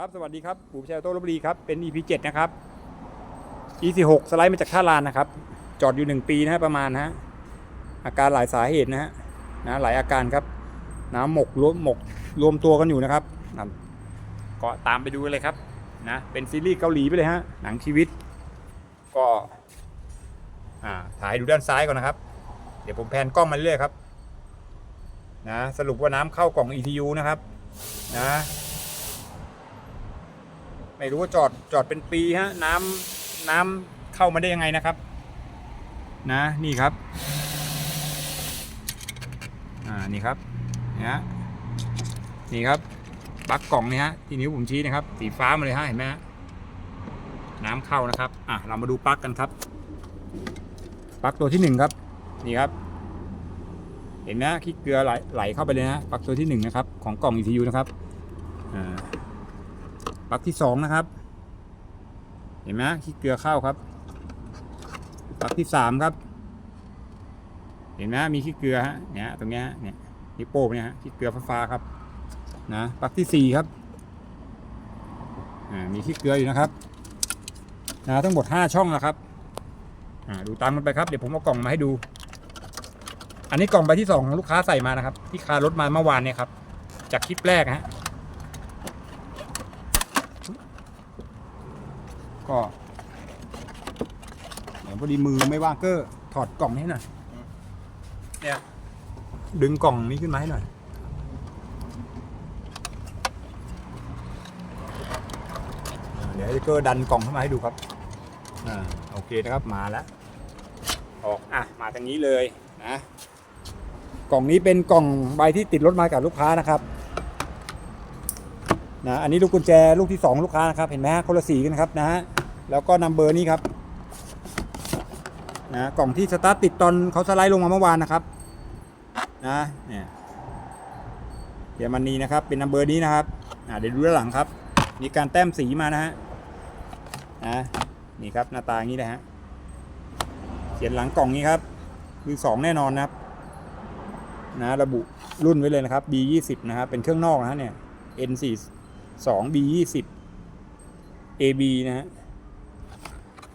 ครับ สวัสดีครับปู่ชัยโต้ลบรีครับ เป็น EP 7นะครับ EP 6สไลด์มาจากท่าลานนะครับ จอดอยู่ 1 ปีนะฮะประมาณนะฮะ อาการหลายสาเหตุนะฮะ นะหลายอาการครับ น้ำหมกรวมหมกรวมตัวกันอยู่นะครับก็ตามไปดูเลยครับนะ เป็นซีรีส์เกาหลีไปเลยฮะ หนังชีวิต ก็อ่าถ่ายดูด้านซ้ายก่อนนะครับ เดี๋ยวผมแพนกล้องมาเรื่อยครับ นะ สรุปว่าน้ำเข้ากล่อง ETU นะครับ นะ ไม่รู้ว่าจอดจอดเป็นปีฮะน้ำน้ำเข้ามาได้ยังไงนะครับ นะนี่ครับ อ่านี่ครับนะฮะนี่ครับปลั๊กกล่องนี่ฮะที่นิ้วผมชี้นะครับสีฟ้ามาเลยฮะเห็นไหมฮะน้ำเข้านะครับอะเรามาดูปลั๊กกันครับปลั๊กตัวที่หนึ่งครับนี่ครับ เห็นไหมขี้เกลือไหลไหลเข้าไปเลยนะปลั๊กตัวที่หนึ่งนะครับของกล่อง ETU นะครับอ่า ปลั๊กที่สองนะครับ เห็นไหมขี้เกลือเข้าครับปลั๊กที่สามครับ เห็นไหมมีขี้เกลือฮะเนี่ยตรงเนี้ยเนี่ยนิ้วโป้งเนี่ยฮะขี้เกลือฟ้าๆครับนะปลั๊กที่สี่ครับอ่ามีขี้เกลืออยู่นะครับนะทั้งหมดห้าช่องนะครับอ่าดูตามกันไปครับ เดี๋ยวผมเอากล่องมาให้ดู อันนี้กล่องใบที่สองของลูกค้าใส่มานะครับ ที่คารถมาเมื่อวานเนี่ยครับ จากคลิปแรกฮะ ก็เดี๋ยวพอดีมือไม่ว่างก็ถอดกล่องนี้ให้หน่อยเนี่ยดึงกล่องนี้ขึ้นมาให้หน่อยอ่าเดี๋ยวให้เกอร์ดันกล่องขึ้นมาให้ดูครับอ่าโอเคนะครับมาแล้วออกอะมาทางนี้เลยนะกล่องนี้เป็นกล่องใบที่ติดรถมากับลูกค้านะครับนะอันนี้ลูกกุญแจลูกที่สองลูกค้านะครับเห็นไหมฮะคนละสีกันครับนะฮะ แล้วก็นัมเบอร์นี้ครับนะกล่องที่สตาร์ทติดตอนเขาสไลด์ลงมาเมื่อวานนะครับนะเนี่ยเยอรมนีนะครับ เป็นนัมเบอร์นี้นะครับอ่าเดี๋ยวดูด้านหลังครับ มีการแต้มสีมานะฮะนะนี่ครับหน้าตาอย่างนี้นะฮะเขียนหลังกล่องนี้ครับมือสองแน่นอนนะครับนะระบุรุ่นไว้เลยนะครับ B20 นะครับเป็นเครื่องนอกนะฮะเนี่ย N42 B20 AB นะฮะ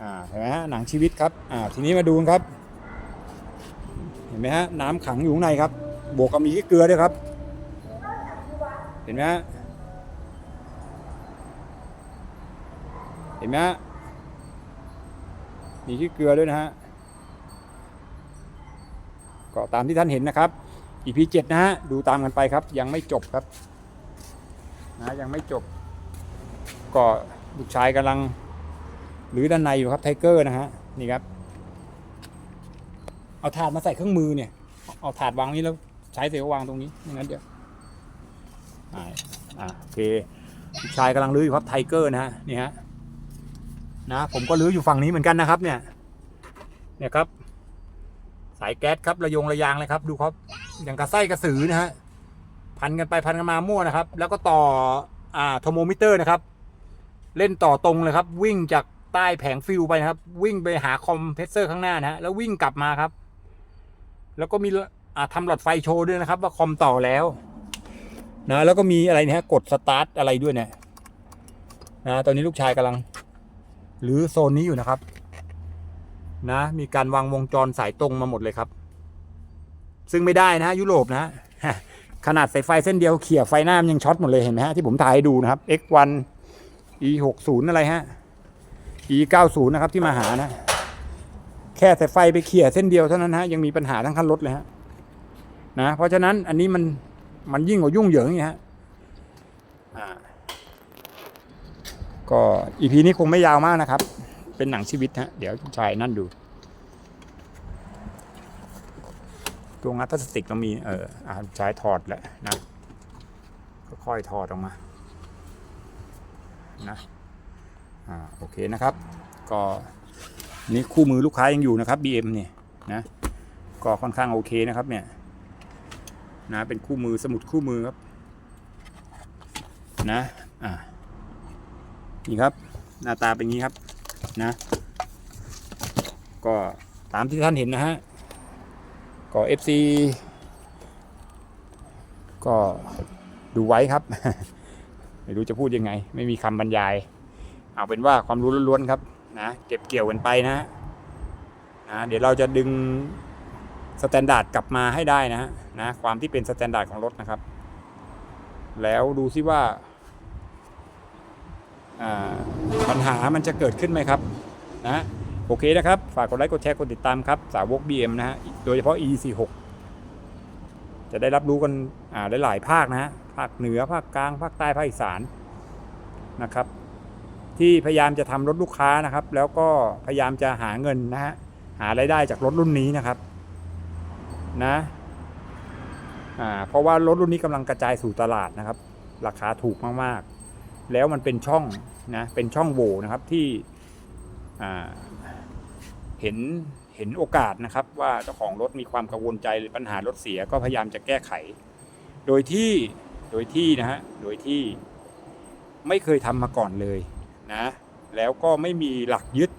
อ่าเห็นไหมฮะหนังชีวิตครับอ่าทีนี้มาดูนครับ เห็นไหมฮะน้ำขังอยู่ข้างในครับ บวกกับมีขี้เกลือด้วยครับ เห็นไหมฮะเห็นไหมฮะมีขี้เกลือด้วยนะฮะก็ตามที่ท่านเห็นนะครับ EP 7นะฮะดูตามกันไปครับ ยังไม่จบครับนะยังไม่จบ ก็ลูกชายกำลัง หรือด้านในอยู่ครับไทเกอร์นะฮะนี่ครับ เอาถาดมาใส่เครื่องมือเนี่ย เอาถาดวางนี้แล้วใช้เสร็จก็วางตรงนี้ไม่งั้นเดี๋ยวอ่าอ่าโอเคชายกำลังรื้ออยู่ครับไทเกอร์นะฮะนี่ฮะนะผมก็รื้ออยู่ฝั่งนี้เหมือนกันนะครับ เนี่ย เนี่ยครับ สายแก๊สครับระยงระยางเลยครับ ดูครับ อย่างกระไส้กระสือนะฮะพันกันไปพันกันมามั่วนะครับ แล้วก็ต่ออ่าโทโมมิเตอร์นะครับ เล่นต่อตรงเลยครับ วิ่งจาก ใต้แผงฟิวไปนะครับ วิ่งไปหาคอมเพรสเซอร์ข้างหน้านะฮะแล้ววิ่งกลับมาครับ แล้วก็มีอ่าทำหลอดไฟโชว์ด้วยนะครับ ว่าคอมต่อแล้วนะแล้วก็มีอะไรนี่ยฮะกดสตาร์ทอะไรด้วยเนี่ยนะตอนนี้ลูกชายกำลัง หรือโซนนี้อยู่นะครับ นะ มีการวางวงจรสายตรงมาหมดเลยครับ ซึ่งไม่ได้นะยุโรปนะฮะขนาดสายไฟเส้นเดียวเขี่ยไฟหน้ามันยังช็อตหมดเลยเห็นไหมฮะที่ผมถ่ายให้ดูนะครับ X1 E 6 0 อะไรฮะ E 9 0 นะครับที่มาหานะ แค่สายไฟไปเขี่ยเส้นเดียวเท่านั้นฮะยังมีปัญหาทั้งคันรถเลยฮะนะเพราะฉะนั้นอันนี้มันมันยิ่งกว่ายุ่งเหยิงอย่างฮะอ่าก็อีพีนี้คงไม่ยาวมากนะครับ เป็นหนังชีวิตฮะเดี๋ยวชายนั่นดูตัวงัดพลาสติกเรามีเอออาชายถอดแหละนะค่อยถอดออกมานะ อ่าโอเคนะครับ ก็นี่คู่มือลูกค้ายังอยู่นะครับ BM เนี่ยนะก็ค่อนข้างโอเคนะครับเนี่ยนะเป็นคู่มือสมุดคู่มือครับนะอ่านี่ครับ หน้าตาเป็นงี้ครับนะก็ตามที่ท่านเห็นนะฮะก็ FC ก็ดูไว้ครับ ไม่รู้จะพูดยังไง ไม่มีคำบรรยาย เอาเป็นว่าความรู้ล้วนๆครับนะเก็บเกี่ยวกันไปนะนะเดี๋ยวเราจะดึงสแตนดาร์ดกลับมาให้ได้นะนะความที่เป็นสแตนดาร์ดของรถนะครับ แล้วดูซิว่าอ่าปัญหามันจะเกิดขึ้นไหมครับนะโอเคนะครับ ฝากกดไลค์กดแชร์กดติดตามครับสาวก BM นะฮะโดยเฉพาะ E46 จะได้รับรู้กันอ่าหลายๆภาคนะฮะภาคเหนือภาคกลางภาคใต้ภาคอีสานนะครับ ที่พยายามจะทำรถลูกค้านะครับ แล้วก็พยายามจะหาเงินนะฮะหารายได้จากรถรุ่นนี้นะครับนะอ่าเพราะว่ารถรุ่นนี้กำลังกระจายสู่ตลาดนะครับ ราคาถูกมากๆ แล้วมันเป็นช่องนะเป็นช่องโหว่นะครับที่อ่าเห็นเห็นโอกาสนะครับ ว่าเจ้าของรถมีความกังวลใจหรือปัญหารถเสียก็พยายามจะแก้ไข โดยที่โดยที่นะฮะโดยที่ไม่เคยทำมาก่อนเลย นะแล้วก็ไม่มีหลักยึด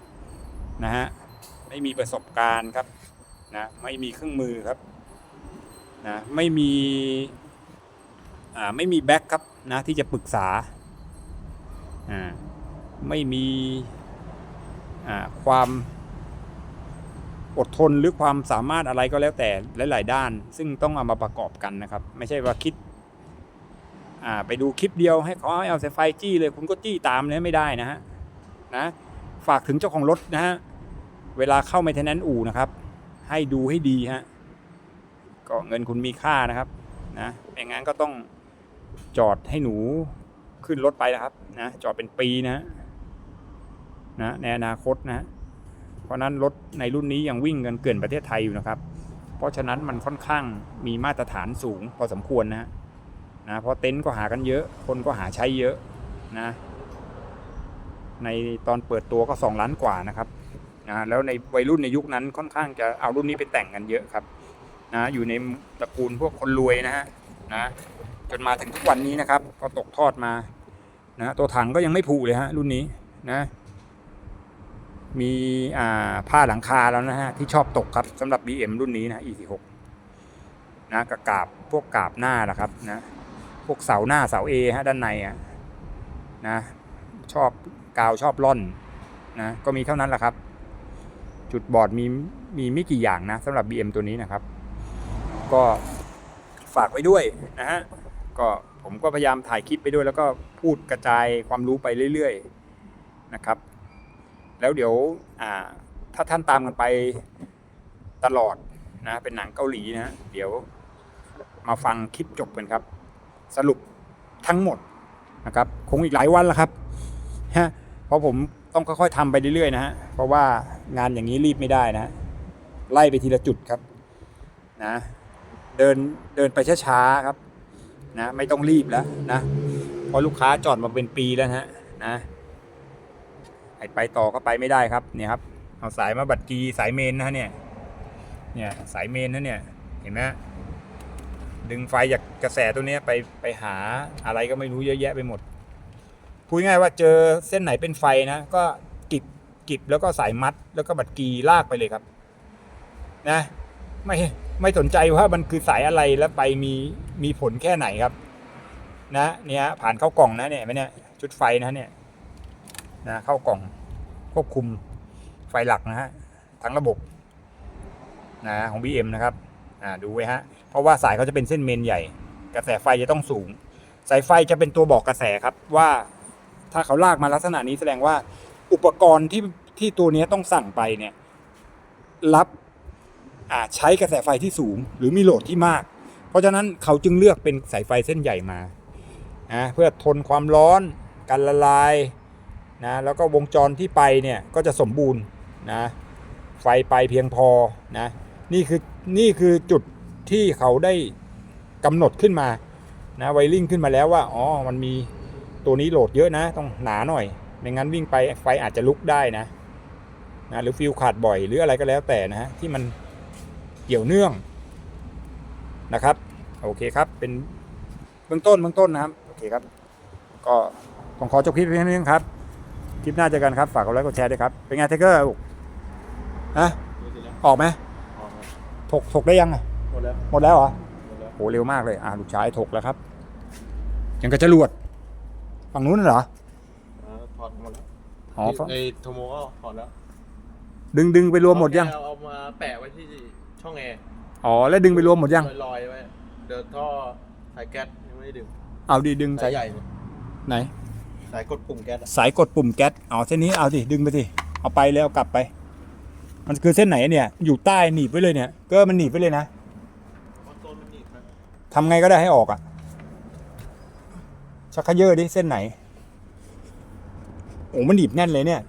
นะฮะไม่มีประสบการณ์ครับนะไม่มีเครื่องมือครับนะไม่มีอ่าไม่มีแบ็คครับนะที่จะปรึกษาอ่าไม่มีอ่าความอดทนหรือความสามารถอะไรก็แล้วแต่หลาย ๆ ด้าน ซึ่งต้องเอามาประกอบกันนะครับ ไม่ใช่ว่าคิด ไปดูคลิปเดียวให้เขาเอาสายไฟจี้เลยคุณก็จี้ตามเลยไม่ได้นะฮะนะฝากถึงเจ้าของรถนะฮะเวลาเข้า m ม i เทนแนนอู่นะครับ ให้ดูให้ดีฮะก็เงินคุณมีค่านะครับนะไม่งั้นก็ต้องจอดให้หนูขึ้นรถไปนะครับนะจอดเป็นปีนะนะในอนาคตนะเพราะนั้นรถในรุ่นนี้ยังวิ่งกันเกินประเทศไทยอยู่นะครับ เพราะฉะนั้นมันค่อนข้างมีมาตรฐานสูงพอสมควรนะฮะ นะเพราะเต็นท์ก็หากันเยอะ คนก็หาใช้เยอะนะ ในตอนเปิดตัวก็ 2 ล้านกว่านะครับนะแล้วในวัยรุ่นในยุคนั้นค่อนข้างจะเอารุ่นนี้ไปแต่งกันเยอะครับนะอยู่ในตระกูลพวกคนรวยนะฮะนะจนมาถึงทุกวันนี้นะครับ ก็ตกทอดมานะตัวถังก็ยังไม่ผุเลยฮะรุ่นนี้นะมีอ่าผ้าหลังคาแล้วนะฮะที่ชอบตกครับสำหรับ BM รุ่นนี้นะ E46 นะกระกาบพวกกาบหน้าละครับนะ พวกเสาหน้าเสา A ฮะด้านในอะนะชอบกาวชอบล่อนนะก็มีเท่านั้นแหละครับ จุดบอดมีมีไม่กี่อย่างนะสำหรับ BM ตัวนี้นะครับ ก็ฝากไว้ด้วยนะฮะก็ผมก็พยายามถ่ายคลิปไปด้วย แล้วก็พูดกระจายความรู้ไปเรื่อยๆนะครับ แล้วเดี๋ยวอ่าถ้าท่านตามกันไปตลอดนะเป็นหนังเกาหลีนะ เดี๋ยวมาฟังคลิปจบกันครับ สรุปทั้งหมดนะครับคงอีกหลายวันแล้วครับฮะเพราะผมต้องค่อยๆทำไปเรื่อยๆนะฮะเพราะว่างานอย่างนี้รีบไม่ได้นะ ไล่ไปทีละจุดครับนะเดินเดินไปช้าๆครับนะไม่ต้องรีบแล้วนะเพราะลูกค้าจอดมาเป็นปีแล้วฮะนะไปต่อก็ไปไม่ได้ครับเนี่ยครับเอาสายมาบัดกีสายเมนนะฮะเนี่ยเนี่ยสายเมนนะเนี่ยเห็นไหม ดึงไฟจากกระแสตัวนี้ไปไปหาอะไรก็ไม่รู้เยอะแยะไปหมด พูดง่ายว่าเจอเส้นไหนเป็นไฟนะ ก็กิบกิบแล้วก็สายมัด แล้วก็บัดกีลากไปเลยครับ นะ ไม่ไม่สนใจว่ามันคือสายอะไรแล้วไปมีมีผลแค่ไหนครับ นะเนี่ยผ่านเข้ากล่องนะเนี่ยไหมเนี่ยชุดไฟนะเนี่ย นะเข้ากล่องควบคุมไฟหลักนะฮะทั้งระบบนะของ BM นะครับ อ่าดูไว้ฮะ เพราะว่าสายเขาจะเป็นเส้นเมนใหญ่ กระแสไฟจะต้องสูง สายไฟจะเป็นตัวบอกกระแสครับว่า ถ้าเขาลากมาลักษณะนี้แสดงว่าอุปกรณ์ที่ที่ตัวนี้ต้องสั่งไปเนี่ยรับอ่าใช้กระแสไฟที่สูง หรือมีโหลดที่มาก เพราะฉะนั้นเขาจึงเลือกเป็นสายไฟเส้นใหญ่มานะเพื่อทนความร้อนการละลายนะแล้วก็วงจรที่ไปเนี่ยก็จะสมบูรณ์นะไฟไปเพียงพอนะ นี่คือนี่คือจุดที่เขาได้กำหนดขึ้นมานะไวริ่งขึ้นมาแล้วว่าอ๋อมันมีตัวนี้โหลดเยอะนะ ต้องหนาหน่อย ไม่งั้นวิ่งไปไฟอาจจะลุกได้นะนะหรือฟิวขาดบ่อยหรืออะไรก็แล้วแต่นะฮะที่มันเกี่ยวเนื่องนะครับ โอเคครับเป็นเบื้องต้นเบื้องต้นนะครับโอเคครับ ก็ผมขอจบคลิปเพียงนี้ครับคลิปหน้าเจอกันครับ ฝากกดไลค์กดแชร์ด้วยครับ เป็นไงเทเกอร์ลูกฮะออกไหม ถกถกได้ยังอะหมดแล้วหมดแล้วเหรอหมดแล้วโหเร็วมากเลยอ่าลูกชายถกแล้วครับ ยังกระจรวดฝั่งนู้นน่ะเหรออ่าถอดหมดแล้วอ๋อฝั่งไอ้โทโมก็ถอดแล้วดึงดึงไปรวมหมดยังเอาเอามาแปะไว้ที่ช่องแอร์อ๋อแล้วดึงไปรวมหมดยังลอยๆไว้เดี๋ยวท่อสายแก๊สยังไม่ได้ดึงเอาดิดึงสาสายยใหญ่เนี่ยไหน สายกดปุ่มแก๊สอะสายกดปุ่มแก๊สอ๋อเส้นนี้เอาสิดึงไปสิเอาไปแล้วเอากลับไป มันคือเส้นไหนเนี่ย อยู่ใต้หนีบไว้เลยเนี่ย ก็มันหนีบไว้เลยนะคอนโซลมันหนีบไปทำไงก็ได้ให้ออกอะ่ะ ชักเขยอดิเส้นไหน โอ้มันหนีบแน่นเลยเนี่ย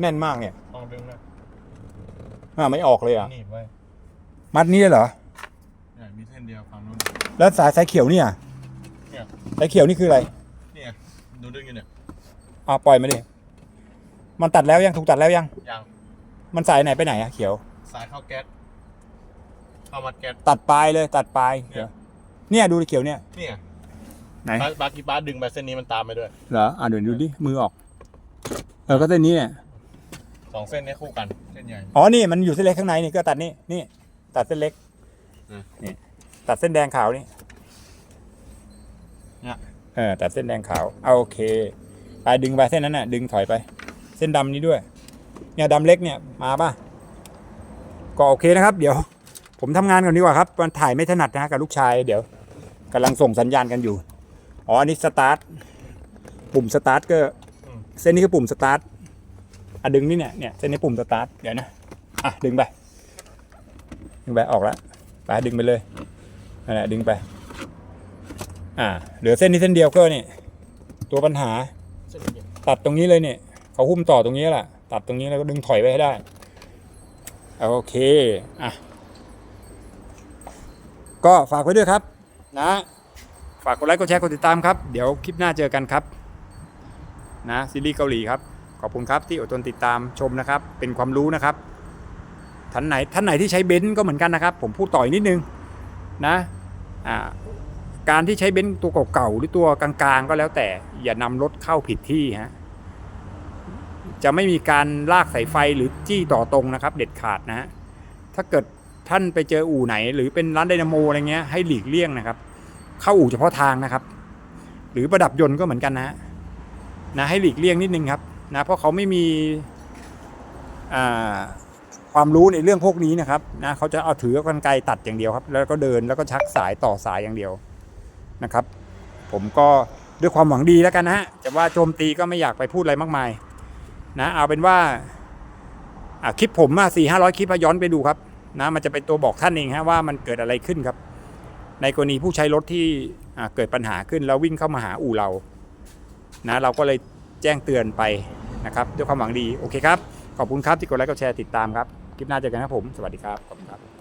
แน่นมากเนี่ยลองดึงนะอ่าไม่ออกเลยอะ หนีบไว้มัดนี้เหรอเนี่ยมีเส้นเดียวฝั่งนู้น แล้วสายสายเขียวเนี่ยเนี่ย สายเขียวนี่คืออะไร เนี่ยดูดึงอยู่เนี่ยอ่าปล่อยมาดิ มันตัดแล้วยังถูกตัดแล้วยัง ยาง มันสายไหนไปไหนอะเขียว สายเข้าแก๊สเข้ามัดแก๊สตัดปลายเลยตัดปลายเนี่ยเนี่ยดูดิเขียวเนี่ยเนี่ยไหนบาบากีบ้าดึงไปเส้นนี้มันตามไปด้วยเหรออ่าเดี๋ยวดูดิมือออกเออก็เส้นนี้เนี่ยสองเส้นเนี้คู่กันเส้นใหญ่อ๋อนี่มันอยู่เส้นเล็กข้างในนี่ก็ตัดนี่นี่ตัดเส้นเล็กอืมนี่ตัดเส้นแดงขาวนี่เนี่ยเออตัดเส้นแดงขาวเอาโอเคไปดึงไปเส้นนั้นน่ะ ดึงถอยไป เส้นดำนี้ด้วย เนี่ยดำเล็กเนี่ยมาป่ะก็โอเคนะครับ เดี๋ยว ผมทำงานก่อนดีกว่าครับมันถ่ายไม่ถนัดนะกับลูกชายเดี๋ยวกำลังส่งสัญญาณกันอยู่อ๋ออันนี้สตาร์ทปุ่มสตาร์ทก็เส้นนี้คือปุ่มสตาร์ทอะดึงนี่เนี่ยเนี่ยเส้นนี้ปุ่มสตาร์ทเดี๋ยวนะอะดึงไปดึงไปออกแล้วไปดึงไปเลยนั่นแหละดึงไป อ่า เหลือเส้นนี้เส้นเดียวก็นี่ตัวปัญหา ตัดตรงนี้เลยเนี่ยเขาหุ้มต่อตรงนี้แหละ ตัดตรงนี้แล้วก็ดึงถอยไปให้ได้ โอเค อะ ก็ฝากไว้ด้วยครับ นะ ฝากกดไลค์กดแชร์กดติดตามครับ เดี๋ยวคลิปหน้าเจอกันครับ นะซีรีส์เกาหลีครับ ขอบคุณครับที่อดทนติดตามชมนะครับ เป็นความรู้นะครับ ท่านไหนท่านไหนที่ใช้เบนซ์ก็เหมือนกันนะครับ ผมพูดต่ออีกนิดนึงนะอ่าการที่ใช้เบนซ์ตัวเก่าๆหรือตัวกลางๆ ก็แล้วแต่อย่านำรถเข้าผิดที่ฮะ จะไม่มีการลากสายไฟหรือจี้ต่อตรงนะครับ เด็ดขาดนะฮะถ้าเกิดท่านไปเจออู่ไหน หรือเป็นร้านไดนาโมอะไรเงี้ยให้หลีกเลี่ยงนะครับ เข้าอู่เฉพาะทางนะครับ หรือประดับยนต์ก็เหมือนกันนะนะให้หลีกเลี่ยงนิดนึงครับนะเพราะเขาไม่มีความรู้ในเรื่องพวกนี้นะครับนะเขาจะเอาถือกรรไกรตัดอย่างเดียวครับ แล้วก็เดินแล้วก็ชักสายต่อสายอย่างเดียวนะครับ ผมก็ด้วยความหวังดีแล้วกันนะฮะจะว่าโจมตีก็ไม่อยากไปพูดอะไรมากมาย นะเอาเป็นว่าคลิปผมมาสี่ห้าร้อยคลิปย้อนไปดูครับนะมันจะเป็นตัวบอกท่านเองฮะว่ามันเกิดอะไรขึ้นครับ ในกรณีผู้ใช้รถที่เกิดปัญหาขึ้นแล้ววิ่งเข้ามาหาอู่เรานะเราก็เลยแจ้งเตือนไปนะครับด้วยความหวังดีโอเคครับ ขอบคุณครับที่กดไลค์กดแชร์ติดตามครับ คลิปหน้าเจอกันครับผม สวัสดีครับ ขอบคุณครับ